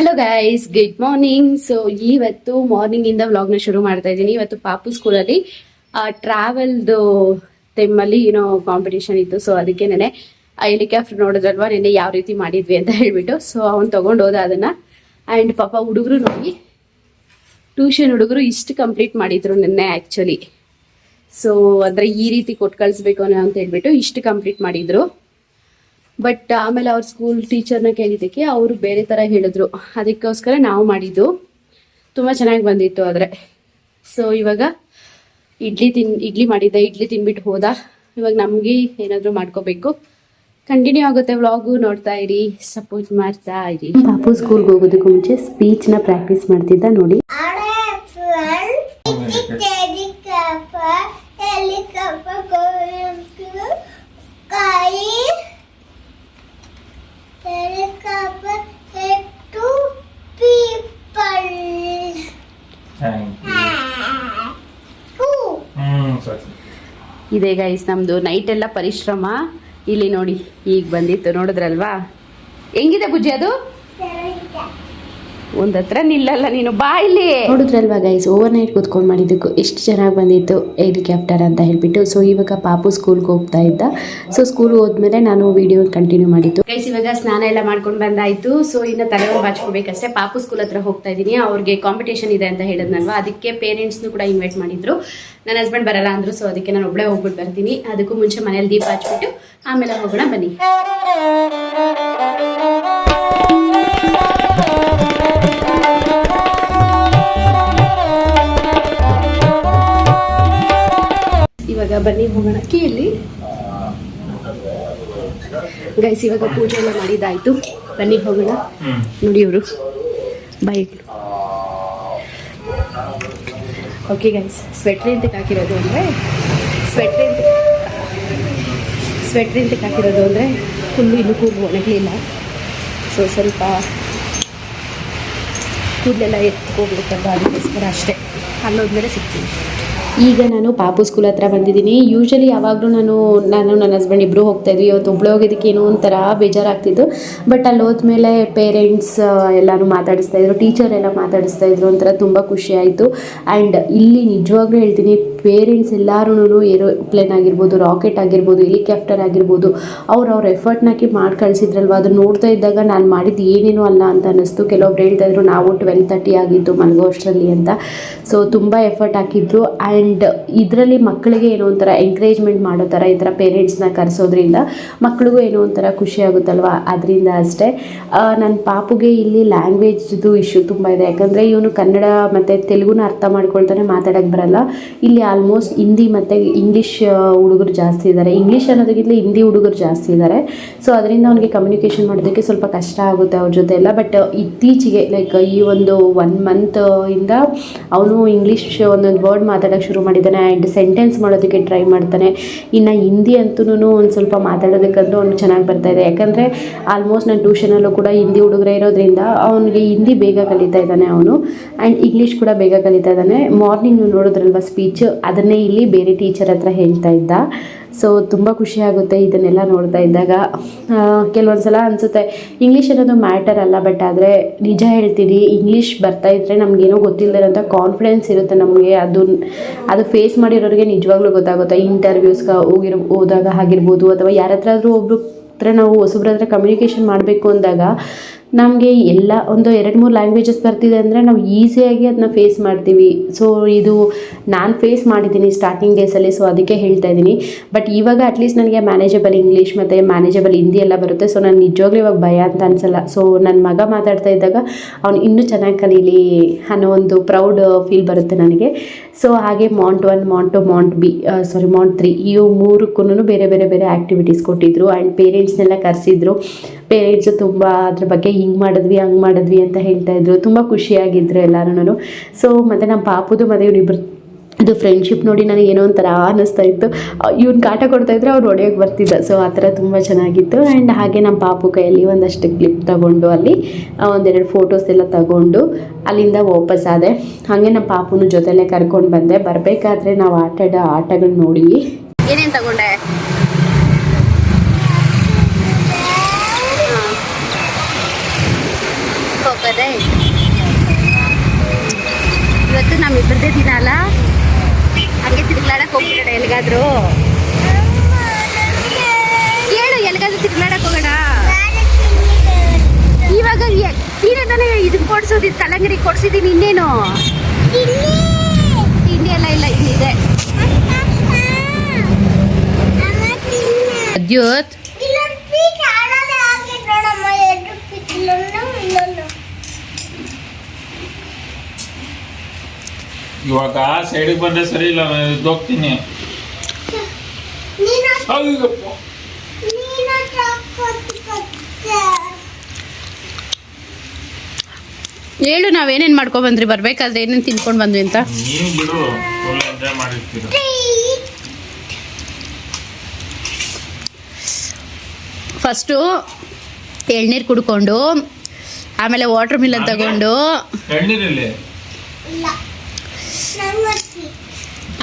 Hello guys good morning so ಇವತ್ತು morning ಇಂದ ವ್ಲಾಗ್ನ ಶುರು ಮಾಡ್ತಾ ಇದ್ದೀನಿ. ಇವತ್ತು ಪಾಪು ಸ್ಕೂಲಲ್ಲಿ ಟ್ರಾವೆಲ್ದು ಟೈಮಲ್ಲಿ ಏನೋ ಕಾಂಪಿಟೇಷನ್ ಇತ್ತು. ಸೊ ಅದಕ್ಕೆ ನೆನೆ ಹೆಲಿಕಾಪ್ಟರ್ ನೋಡಿದ್ರಲ್ವಾ? ನೆನೆ ಯಾವ ರೀತಿ ಮಾಡಿದ್ವಿ ಅಂತ ಹೇಳ್ಬಿಟ್ಟು. ಸೊ ಅವ್ನು ತಗೊಂಡು ಹೋದ ಅದನ್ನ. ಆ್ಯಂಡ್ ಪಾಪ ಹುಡುಗರು ನೋಡಿ ಟ್ಯೂಷನ್ ಹುಡುಗರು ಇಷ್ಟು ಕಂಪ್ಲೀಟ್ ಮಾಡಿದ್ರು ನಿನ್ನೆ ಆ್ಯಕ್ಚುಲಿ ಸೊ ಅಂದರೆ ಈ ರೀತಿ ಕೊಟ್ಟು ಕಳಿಸ್ಬೇಕು ಅಂತ ಹೇಳ್ಬಿಟ್ಟು ಇಷ್ಟು ಕಂಪ್ಲೀಟ್ ಮಾಡಿದ್ರು. ಬಟ್ ಆಮೇಲೆ ಅವ್ರ ಸ್ಕೂಲ್ ಟೀಚರ್ನ ಕೇಳಿದ್ದಕ್ಕೆ ಅವರು ಬೇರೆ ಥರ ಹೇಳಿದ್ರು. ಅದಕ್ಕೋಸ್ಕರ ನಾವು ಮಾಡಿದ್ದು ತುಂಬ ಚೆನ್ನಾಗಿ ಬಂದಿತ್ತು ಆದರೆ. ಸೊ ಇವಾಗ ಇಡ್ಲಿ ತಿನ್, ಇಡ್ಲಿ ಮಾಡಿದ್ದೆ, ಇಡ್ಲಿ ತಿನ್ಬಿಟ್ಟು ಹೋದ. ಇವಾಗ ನಮಗೆ ಏನಾದರೂ ಮಾಡ್ಕೋಬೇಕು. ಕಂಟಿನ್ಯೂ ಆಗುತ್ತೆ ವ್ಲಾಗು ನೋಡ್ತಾ ಇರಿ ಸಪೋರ್ಟ್ ಮಾಡ್ತಾ ಇರಿ. ಪಾಪು ಸ್ಕೂಲ್ಗೆ ಹೋಗೋದಕ್ಕೂ ಮುಂಚೆ ಸ್ಪೀಚ್ನ ಪ್ರಾಕ್ಟೀಸ್ ಮಾಡ್ತಿದ್ದ ನೋಡಿ. ಇದೆ ಗೈಸ್ ನಮ್ಮದು ನೈಟ್ ಎಲ್ಲ ಪರಿಶ್ರಮ. ಇಲ್ಲಿ ನೋಡಿ ಈಗ ಬಂದಿತ್ತು ನೋಡಿದ್ರಲ್ವಾ? ಹೆಂಗಿದೆ ಬುಜ್ಜಿ ಅದು? ಒಂದ್ ಹತ್ರ ನಿಲ್ಲಲ್ಲ ನೀನು. ಬಾ ಇಲ್ಲಿ. ನೋಡಿದ್ರಲ್ವಾ ಗೈಸ್ ಓವರ್ ನೈಟ್ ಕೂತ್ಕೊಂಡು ಮಾಡಿದ್ದಕ್ಕೂ ಎಷ್ಟು ಚೆನ್ನಾಗಿ ಬಂದಿತ್ತು ಹೆಲಿಕಾಪ್ಟರ್ ಅಂತ ಹೇಳ್ಬಿಟ್ಟು. ಸೊ ಇವಾಗ ಪಾಪು ಸ್ಕೂಲ್ಗೆ ಹೋಗ್ತಾ ಇದ್ದ. ಸೊ ಸ್ಕೂಲ್ ಹೋದ್ಮೇಲೆ ನಾನು ವಿಡಿಯೋ ಕಂಟಿನ್ಯೂ ಮಾಡಿದ್ದು. ಗೈಸ್ ಇವಾಗ ಸ್ನಾನ ಎಲ್ಲ ಮಾಡ್ಕೊಂಡು ಬಂದಾಯ್ತು. ಸೊ ಇನ್ನು ತಲೆ ಬಾಚ್ಕೋಬೇಕಷ್ಟೇ. ಪಾಪು ಸ್ಕೂಲ್ ಹತ್ರ ಹೋಗ್ತಾ ಇದ್ದೀನಿ. ಅವ್ರಿಗೆ ಕಾಂಪಿಟೇಷನ್ ಇದೆ ಅಂತ ಹೇಳಿದ್ನಲ್ವಾ? ಅದಕ್ಕೆ ಪೇರೆಂಟ್ಸ್ನು ಕೂಡ ಇನ್ವೈಟ್ ಮಾಡಿದ್ರು. ನನ್ನ ಹಸ್ಬೆಂಡ್ ಬರಲ್ಲ ಅಂದ್ರು ಸೊ ಅದಕ್ಕೆ ನಾನು ಒಬ್ಬಳೇ ಹೋಗ್ಬಿಟ್ಟು ಬರ್ತೀನಿ. ಅದಕ್ಕೂ ಮುಂಚೆ ಮನೇಲಿ ದೀಪ ಹಚ್ಬಿಟ್ಟು ಆಮೇಲೆ ಹೋಗೋಣ ಬನ್ನಿ. ಇವಾಗ ಬನ್ನಿ ಹೋಗೋಣ. ಕೇಳಿ ಗೈಸ್ ಇವಾಗ ಪೂಜೆ ಎಲ್ಲ ಮಾಡಿದಾಯ್ತು ಬನ್ನಿ ಹೋಗೋಣ. ನೋಡಿ ಅವರು ಬೈಕ್ ಓಕೆ ಗೈಸ್ ಸ್ವೆಟ್ರ್ ಅಂತ ಹಾಕಿರೋದು ಅಂದರೆ ಸ್ವೆಟ್ರ್ ಅಂತ ಸ್ವೆಟ್ರ್ ಅಂತ ಹಾಕಿರೋದು ಅಂದರೆ ಫುಲ್ಲು ಇನ್ನು ಕೂದಲು ಒಣಗಲಿಲ್ಲ. ಸೊ ಸ್ವಲ್ಪ ಕೂದಲೆಲ್ಲ ಎತ್ಕೋಬೇಕಲ್ವ ಅದಕ್ಕೋಸ್ಕರ ಅಷ್ಟೇ. ಅಲ್ಲೋದ್ಮೇಲೆ ಸಿಗ್ತೀನಿ. ಈಗ ನಾನು ಪಾಪು ಸ್ಕೂಲ್ ಹತ್ರ ಬಂದಿದ್ದೀನಿ. ಯೂಶಲಿ ಯಾವಾಗಲೂ ನಾನು ನಾನು ನನ್ನ ಹಸ್ಬೆಂಡ್ ಇಬ್ಬರು ಹೋಗ್ತಾ ಇದ್ವಿ. ಇವತ್ತು ಒಬ್ಳು ಹೋಗೋದಕ್ಕೆ ಏನೋ ಒಂಥರ ಬೇಜಾರಾಗ್ತಿತ್ತು. ಬಟ್ ಅಲ್ಲಿ ಹೋದ್ಮೇಲೆ ಪೇರೆಂಟ್ಸ್ ಎಲ್ಲರೂ ಮಾತಾಡಿಸ್ತಾ ಇದ್ರು. ಟೀಚರ್ ಎಲ್ಲ ಮಾತಾಡಿಸ್ತಾ ಇದ್ರು. ಒಂಥರ ತುಂಬ ಖುಷಿ ಆಯಿತು. ಆ್ಯಂಡ್ ಇಲ್ಲಿ ನಿಜವಾಗ್ಲೂ ಹೇಳ್ತೀನಿ ಪೇರೆಂಟ್ಸ್ ಎಲ್ಲರೂ ಏರೋಪ್ಲೇನ್ ಆಗಿರ್ಬೋದು, ರಾಕೆಟ್ ಆಗಿರ್ಬೋದು, ಹೆಲಿಕಾಪ್ಟರ್ ಆಗಿರ್ಬೋದು, ಅವ್ರು ಅವ್ರ ಎಫರ್ಟ್ನ ಹಾಕಿ ಮಾಡಿ ಕಳಿಸಿದ್ರಲ್ವ? ಅದು ನೋಡ್ತಾ ಇದ್ದಾಗ ನಾನು ಮಾಡಿದ್ದು ಏನೇನು ಅಲ್ಲ ಅಂತ ಅನ್ನಿಸ್ತು. ಕೆಲವೊಬ್ರು ಹೇಳ್ತಾ ಇದ್ರು, ನಾವು ಟ್ವೆಲ್ ತರ್ಟಿ ಆಗಿತ್ತು ಮಲಗೋ ಅಷ್ಟರಲ್ಲಿ ಅಂತ. ಸೊ ತುಂಬ ಎಫರ್ಟ್ ಹಾಕಿದ್ರು. ಆ್ಯಂಡ್ ಇದರಲ್ಲಿ ಮಕ್ಕಳಿಗೆ ಏನೋ ಒಂಥರ ಎಂಕರೇಜ್ಮೆಂಟ್ ಮಾಡೋ ಥರ, ಈ ಥರ ಪೇರೆಂಟ್ಸ್ನ ಕರೆಸೋದ್ರಿಂದ ಮಕ್ಕಳಿಗೂ ಏನೋ ಒಂಥರ ಖುಷಿ ಆಗುತ್ತಲ್ವ? ಅದರಿಂದ ಅಷ್ಟೇ. ನನ್ನ ಪಾಪುಗೆ ಇಲ್ಲಿ ಲ್ಯಾಂಗ್ವೇಜ್ದು ಇಶ್ಯೂ ತುಂಬ ಇದೆ. ಯಾಕಂದರೆ ಇವನು ಕನ್ನಡ ಮತ್ತು ತೆಲುಗುನ ಅರ್ಥ ಮಾಡ್ಕೊಳ್ತಾನೆ ಮಾತಾಡೋಕ್ಕೆ ಬರಲ್ಲ. ಇಲ್ಲಿ ಆಲ್ಮೋಸ್ಟ್ ಹಿಂದಿ ಮತ್ತು ಇಂಗ್ಲೀಷ್ ಹುಡುಗರು ಜಾಸ್ತಿ ಇದ್ದಾರೆ ಇಂಗ್ಲೀಷ್ ಅನ್ನೋದಕ್ಕಿಂತ ಹಿಂದಿ ಹುಡುಗರು ಜಾಸ್ತಿ ಇದ್ದಾರೆ ಸೊ ಅದರಿಂದ ಅವನಿಗೆ ಕಮ್ಯುನಿಕೇಷನ್ ಮಾಡೋದಕ್ಕೆ ಸ್ವಲ್ಪ ಕಷ್ಟ ಆಗುತ್ತೆ ಅವ್ರ ಜೊತೆ ಎಲ್ಲ ಬಟ್ ಇತ್ತೀಚೆಗೆ ಲೈಕ್ ಈ ಒಂದು ಒನ್ ಮಂತ್ ಇಂದ ಅವನು ಇಂಗ್ಲೀಷ್ ಒಂದೊಂದು ವರ್ಡ್ ಮಾತಾಡೋಕ್ಕೆ ಶುರು ಮಾಡಿದ್ದಾನೆ ಆ್ಯಂಡ್ ಸೆಂಟೆನ್ಸ್ ಮಾಡೋದಕ್ಕೆ ಟ್ರೈ ಮಾಡ್ತಾನೆ. ಇನ್ನು ಹಿಂದಿ ಅಂತೂ ಒಂದು ಸ್ವಲ್ಪ ಮಾತಾಡೋದಕ್ಕಂತೂ ಅವ್ನು ಚೆನ್ನಾಗಿ ಬರ್ತಾ ಇದೆ. ಯಾಕಂದರೆ ಆಲ್ಮೋಸ್ಟ್ ನಾನು ಟ್ಯೂಷನಲ್ಲೂ ಕೂಡ ಹಿಂದಿ ಹುಡುಗರೇ ಇರೋದ್ರಿಂದ ಅವನಿಗೆ ಹಿಂದಿ ಬೇಗ ಕಲಿತಾ ಇದ್ದಾನೆ ಅವನು. ಆ್ಯಂಡ್ ಇಂಗ್ಲೀಷ್ ಕೂಡ ಬೇಗ ಕಲಿತಾ ಇದ್ದಾನೆ. ಮಾರ್ನಿಂಗ್ ನೋಡಿದ್ರಲ್ವ ಸ್ಪೀಚ್ ಅದನ್ನೇ ಇಲ್ಲಿ ಬೇರೆ ಟೀಚರ್ ಹತ್ರ ಹೇಳ್ತಾ ಇದ್ದ. ಸೊ ತುಂಬ ಖುಷಿ ಆಗುತ್ತೆ ಇದನ್ನೆಲ್ಲ ನೋಡ್ತಾ ಇದ್ದಾಗ. ಕೆಲವೊಂದು ಸಲ ಅನಿಸುತ್ತೆ ಇಂಗ್ಲೀಷ್ ಅನ್ನೋದು ಮ್ಯಾಟರ್ ಅಲ್ಲ ಬಟ್ ಆದರೆ ನಿಜ ಹೇಳ್ತೀನಿ ಇಂಗ್ಲೀಷ್ ಬರ್ತಾ ಇದ್ದರೆ ನಮಗೇನೋ ಗೊತ್ತಿಲ್ಲದಿರೋಂಥ ಕಾನ್ಫಿಡೆನ್ಸ್ ಇರುತ್ತೆ ನಮಗೆ. ಅದು ಅದು ಫೇಸ್ ಮಾಡಿರೋರಿಗೆ ನಿಜವಾಗ್ಲೂ ಗೊತ್ತಾಗುತ್ತೆ. ಇಂಟರ್ವ್ಯೂಸ್ಗೆ ಹೋಗಿರ, ಹೋದಾಗ ಆಗಿರ್ಬೋದು, ಅಥವಾ ಯಾರ ಹತ್ರ ಆದರೂ ಒಬ್ರು ಹತ್ರ ನಾವು ಹೊಸಬ್ರ ಹತ್ರ ಕಮ್ಯುನಿಕೇಷನ್ ಮಾಡಬೇಕು ಅಂದಾಗ ನಮಗೆ ಎಲ್ಲ ಒಂದು ಎರಡು ಮೂರು ಲ್ಯಾಂಗ್ವೇಜಸ್ ಬರ್ತಿದೆ ಅಂದರೆ ನಾವು ಈಸಿಯಾಗಿ ಅದನ್ನ ಫೇಸ್ ಮಾಡ್ತೀವಿ. ಸೊ ಇದು ನಾನು ಫೇಸ್ ಮಾಡಿದ್ದೀನಿ ಸ್ಟಾರ್ಟಿಂಗ್ ಡೇಸಲ್ಲಿ ಸೊ ಅದಕ್ಕೆ ಹೇಳ್ತಾ ಇದ್ದೀನಿ. ಬಟ್ ಇವಾಗ ಅಟ್ಲೀಸ್ಟ್ ನನಗೆ ಮ್ಯಾನೇಜಬಲ್ ಇಂಗ್ಲೀಷ್ ಮತ್ತು ಮ್ಯಾನೇಜಬಲ್ ಹಿಂದಿ ಎಲ್ಲ ಬರುತ್ತೆ. ಸೊ ನಾನು ನಿಜವಾಗ್ಲೂ ಇವಾಗ ಭಯ ಅಂತ ಅನಿಸಲ್ಲ. ಸೊ ನನ್ನ ಮಗ ಮಾತಾಡ್ತಾ ಇದ್ದಾಗ ಅವ್ನು ಇನ್ನೂ ಚೆನ್ನಾಗಿ ಕಲೀಲಿ ಅನ್ನೋ ಒಂದು ಪ್ರೌಡ್ ಫೀಲ್ ಬರುತ್ತೆ ನನಗೆ. ಸೊ ಹಾಗೆ month one month two month B sorry month three ಇವು ಮೂರಕ್ಕೂ ಬೇರೆ ಬೇರೆ ಬೇರೆ ಆ್ಯಕ್ಟಿವಿಟೀಸ್ ಕೊಟ್ಟಿದ್ರು. ಆ್ಯಂಡ್ ಪೇರೆಂಟ್ಸ್ನೆಲ್ಲ ಕರೆಸಿದ್ರು. ಪೇರೆಂಟ್ಸು ತುಂಬ ಅದ್ರ ಬಗ್ಗೆ ಹಿಂಗೆ ಮಾಡಿದ್ವಿ, ಹಂಗೆ ಮಾಡಿದ್ವಿ ಅಂತ ಹೇಳ್ತಾ ಇದ್ರು. ತುಂಬ ಖುಷಿಯಾಗಿದ್ರು ಎಲ್ಲರೂ ಸೊ ಮತ್ತು ನಮ್ಮ ಪಾಪುದು ಮತ್ತು ಇವರಿಬ್ರು ಇದು ಫ್ರೆಂಡ್ಶಿಪ್ ನೋಡಿ ನನಗೆ ಏನೋ ಒಂಥರ ಅನ್ನಿಸ್ತಾ ಇತ್ತು. ಇವ್ನು ಕಾಟ ಕೊಡ್ತಾ ಇದ್ರೆ, ಅವ್ರು ಹೊಡೆಯೋಕೆ ಬರ್ತಿದ್ದ. ಸೊ ಆ ಥರ ತುಂಬ ಚೆನ್ನಾಗಿತ್ತು. ಆ್ಯಂಡ್ ಹಾಗೆ ನಮ್ಮ ಪಾಪು ಕೈಯಲ್ಲಿ ಒಂದಷ್ಟು ಕ್ಲಿಪ್ ತಗೊಂಡು ಅಲ್ಲಿ ಒಂದೆರಡು ಫೋಟೋಸ್ ಎಲ್ಲ ತಗೊಂಡು ಅಲ್ಲಿಂದ ವಾಪಸ್ ಆದೆ. ಹಾಗೆ ನಮ್ಮ ಪಾಪುನ ಜೊತೆಲೇ ಕರ್ಕೊಂಡು ಬಂದೆ. ಬರಬೇಕಾದ್ರೆ ನಾವು ಆಟಾಡೋ ಆಟಗಳು ನೋಡಿ ಏನೇನು ತಗೊಂಡೆ? ಬರ್ತಡೇ ಇವತ್ತು ನಮ್ಮಿಬ್ಬರದೇ ದಿನ ಅಲ್ಲ? ಹಂಗೆ ತಿರ್ಗ್ಲಾಡಕ್ಕೆ ಹೋಗ್ಬಿಡೋಣ ಎಲ್ಲಿಗಾದ್ರೂ. ಹೇಳು ಎಲ್ಲಿಗಾದ್ರೂ ತಿರ್ಗ್ಲಾಡಕ್ಕೆ ಹೋಗೋಣ? ಇವಾಗ ನೀನೇನಾನೆ ಇದಕ್ಕೆ ಕೊಡ್ಸೋದು ತಲಂಗಡಿ ಕೊಡ್ಸಿದ್ದೀನಿ ಇನ್ನೇನು? ತಿಂಡಿ ಎಲ್ಲ ಇಲ್ಲ ಇನ್ನಿದೆ ಅದ್ಯೋತ್ ಇವಾಗ ಸೈಡಿಗೆ ಬಂದ್ರೆ ಸರಿ ಇಲ್ಲ ಅಯ್ಯಪ್ಪ. ಹೇಳು ನಾವೇನೇನು ಮಾಡ್ಕೊಂಡ್ ಬಂದ್ರಿ? ಬರ್ಬೇಕಾದ್ರೆ ಏನೇನು ತಿನ್ಕೊಂಡು ಬಂದ್ವಿ ಅಂತ. ನೀವು ಬಿಡು ಫುಲ್ ಎಂಜಾಯ್ ಮಾಡಿರ್ತೀರ. ಫಸ್ಟು ಎಳ್ನೀರು ಕುಡ್ಕೊಂಡು ಆಮೇಲೆ ವಾಟರ್ ಮಿಲನ್ ತಗೊಂಡು. ಎಣ್ಣೀರಲ್ಲಿ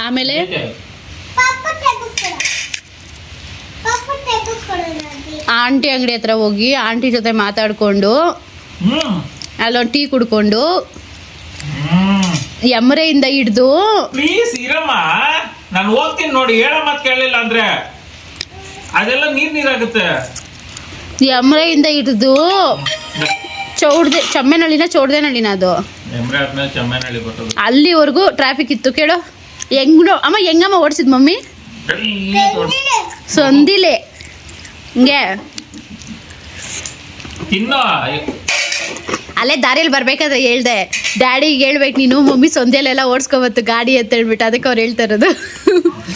ಆಮೇಲೆ ಆಂಟಿ ಅಂಗಡಿ ಹತ್ರ ಹೋಗಿ ಆಂಟಿ ಜೊತೆ ಮಾತಾಡಿಕೊಂಡು ಅಲ್ಲೊಂದು ಟೀ ಕುಡ್ಕೊಂಡು ಎಮರೆಯಿಂದ ಹಿಡ್ದು ಪ್ಲೀಸ್ ಇರಮ್ಮ. ನಾನು ಹೋಗ್ತೀನಿ ನೋಡಿ. ಹೇಳಮ್ಮ ಮಾತು ಕೇಳಲಿಲ್ಲ ಅಂದ್ರೆ. ಅದೆಲ್ಲ ನೀರ್ ನೀರಾಗುತ್ತೆ ಎಮರೆಯಿಂದ ಹಿಡ್ದು ಚೌಡ್ದೆ ಚಮ್ಮೆನಳ್ಳಿನ ಅದು. ಎಮ್ರೆ ಆದ್ಮೇಲೆ ಚೆಮ್ಮನಹಳ್ಳಿ ಅಲ್ಲಿವರೆಗೂ ಟ್ರಾಫಿಕ್ ಇತ್ತು ಕೇಳು. ಹೆಂಗ್ ಅಮ್ಮ ಹೆಂಗಮ್ಮ ಓಡಿಸಿದ್ ಮಮ್ಮಿ? ಸಂದಿಲೆ. ಹಿಂಗೆ. ತಿನ್ನೋ. ಅಲ್ಲೇ ದಾರಿಯಲ್ಲಿ ಬರ್ಬೇಕಾದ್ರೆ ಹೇಳ್ದೆ. ಡ್ಯಾಡಿಗೆ ಹೇಳ್ಬೇಕು ನೀನು ಮಮ್ಮಿ ಸೊಂದೆಲೆಲ್ಲ ಓಡಿಸ್ಕೊಬತ್ತು ಗಾಡಿ ಅಂತ ಹೇಳ್ಬಿಟ್ಟು ಅದಕ್ಕೆ ಅವ್ರು ಹೇಳ್ತಾ ಇರೋದು.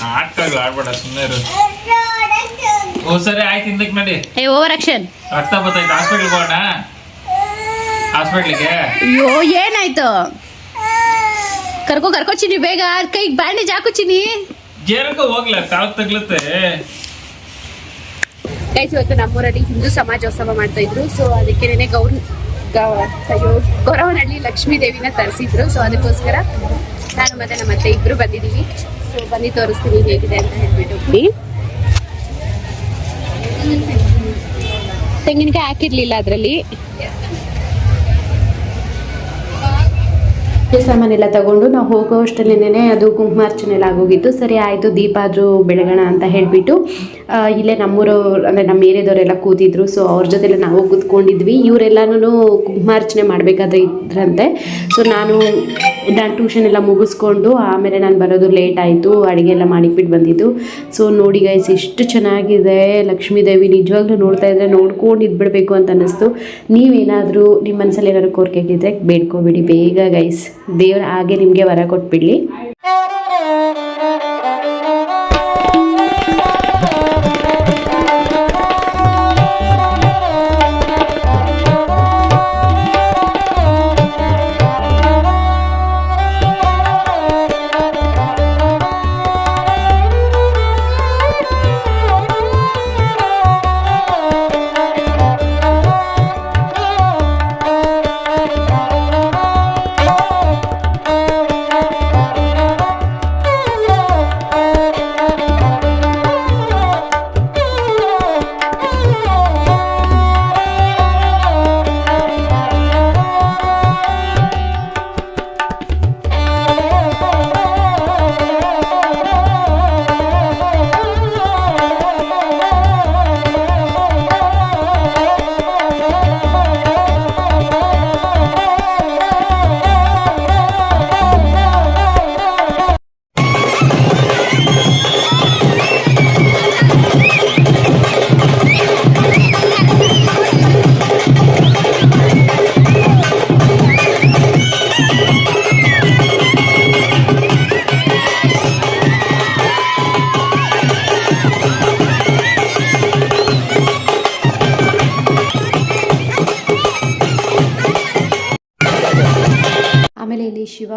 ಆಟ್ಕಾಗ್ಲ ಸುಮ್ಮನೆ ಇರು. ಓ ಸರಿ ಆಯ್ತು ಹಿಂದಕ್ಕೆ ನಡಿ. ಏ ಓವರ್ ಆಕ್ಷನ್ ಹಾಸ್ಪಿಟ್ಲ್ಗೆ? ಅಯ್ಯೋ ಏನಾಯ್ತು? ಕರ್ಕೊ ಕರ್ಕೊ ಚಿನಿ ಬೇಗ ಕೈಗೆ ಬ್ಯಾಂಡೇಜ್ ಹಾಕು ಚಿನಿ ಜೇರಕ್ಕೆ ಹೋಗ್ಲ ಕಾಲ್ ತಗ್ಲತ್ತೆ. ಗೈಸ್ ಇವತ್ತು ನಮ್ಮೂರಲ್ಲಿ ಹಿಂದೂ ಸಮಾಜೋತ್ಸವ ಮಾಡ್ತಾ ಇದ್ರು. ಸೊ ಅದಕ್ಕೆ ಗೌರ್ ಅಯ್ಯೋ ಗೊರವನಹಳ್ಳಿ ಲಕ್ಷ್ಮೀ ದೇವಿನ ತರಿಸಿದ್ರು. ಸೊ ಅದಕ್ಕೋಸ್ಕರ ನಾನು ಮತ್ತೆ ನಮ್ಮ ಅತ್ತೆ ಇಬ್ರು ಬಂದಿದ್ದೀವಿ. ಸೊ ಬಂದು ತೋರಿಸ್ತೀನಿ ಹೇಗಿದೆ ಅಂತ ಹೇಳ್ಬಿಟ್ಟು. ತೆಂಗಿನಕಾಯಿ ಹಾಕಿರ್ಲಿಲ್ಲ ಅದರಲ್ಲಿ? ಸಾಮಾನೆಲ್ಲ ತಗೊಂಡು ನಾವು ಹೋಗೋ ಅಷ್ಟರಲ್ಲೇನೆ ಅದು ಕುಂಕುಮಾರ್ಚನೆ ಆಗೋಗಿತ್ತು ಸರಿ, ಆಯಿತು ದೀಪ ಆದರೂ ಬೆಳಗೋಣ ಅಂತ ಹೇಳಿಬಿಟ್ಟು ಇಲ್ಲೇ ನಮ್ಮೂರು, ಅಂದರೆ ನಮ್ಮ ಏರಿಯಾದವರೆಲ್ಲ ಕೂತಿದ್ರು. ಸೊ ಅವ್ರ ಜೊತೆಲೆ ನಾವು ಕೂತ್ಕೊಂಡಿದ್ವಿ. ಇವರೆಲ್ಲನೂ ಕುಂಕುಮಾರ್ಚನೆ ಮಾಡಬೇಕಾದ್ರೆ ಇದ್ರಂತೆ. ಸೊ ನಾನು ನಾನು ಟ್ಯೂಷನ್ ಎಲ್ಲ ಮುಗಿಸ್ಕೊಂಡು ಆಮೇಲೆ ನಾನು ಬರೋದು ಲೇಟ್ ಆಯಿತು. ಅಡುಗೆ ಎಲ್ಲ ಮಾಡಿಬಿಟ್ಟು ಬಂದಿದ್ದು. ಸೊ ನೋಡಿ ಗೈಸ್ ಎಷ್ಟು ಚೆನ್ನಾಗಿದೆ. ಲಕ್ಷ್ಮೀ ದೇವಿ ನಿಜವಾಗ್ಲೂ ನೋಡ್ತಾ ಇದ್ದರೆ ನೋಡ್ಕೊಂಡು ಇದ್ಬಿಡಬೇಕು ಅಂತ ಅನ್ನಿಸ್ತು. ನೀವೇನಾದರೂ ನಿಮ್ಮ ಮನಸ್ಸಲ್ಲಿ ಏನಾದರೂ ಕೋರಿಕೆ ಇದ್ದರೆ ಬೇಡ್ಕೊಬಿಡಿ. ಬೇಗ ಗೈಸ್ ದೇವ್ರ ಹಾಗೆ ನಿಮಗೆ ವರ ಕೊಟ್ಬಿಡ್ಲಿ.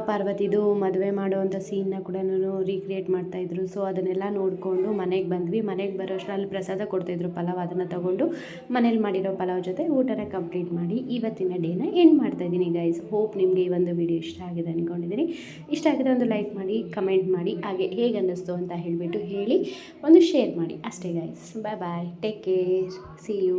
ಪಾರ್ವತಿದು ಮದುವೆ ಮಾಡುವಂಥ ಸೀನ್ನ ಕೂಡ ರೀಕ್ರಿಯೇಟ್ ಮಾಡ್ತಾಯಿದ್ರು ಸೊ ಅದನ್ನೆಲ್ಲ ನೋಡಿಕೊಂಡು ಮನೆಗೆ ಬಂದ್ವಿ. ಮನೆಗೆ ಬರೋ ಅಷ್ಟರಲ್ಲಿ ಪ್ರಸಾದ ಕೊಡ್ತಾಯಿದ್ರು ಪಲಾವ್ ಅದನ್ನು ತಗೊಂಡು ಮನೇಲಿ ಮಾಡಿರೋ ಪಲಾವ್ ಜೊತೆ ಊಟನ ಕಂಪ್ಲೀಟ್ ಮಾಡಿ ಇವತ್ತಿನ ಡೇನ ಎಂಡ್ ಮಾಡ್ತಾಯಿದ್ದೀನಿ ಗೈಸ್ ಹೋಪ್ ನಿಮಗೆ ಈ ಒಂದು ವಿಡಿಯೋ ಇಷ್ಟ ಆಗಿದೆ ಅಂದ್ಕೊಂಡಿದ್ದೀನಿ ಇಷ್ಟ ಆಗಿದೆ ಒಂದು ಲೈಕ್ ಮಾಡಿ ಕಮೆಂಟ್ ಮಾಡಿ, ಹಾಗೆ ಹೇಗೆ ಅನ್ನಿಸ್ತು ಅಂತ ಹೇಳಿಬಿಟ್ಟು ಹೇಳಿ ಒಂದು ಶೇರ್ ಮಾಡಿ. ಅಷ್ಟೇ guys bye bye take care see you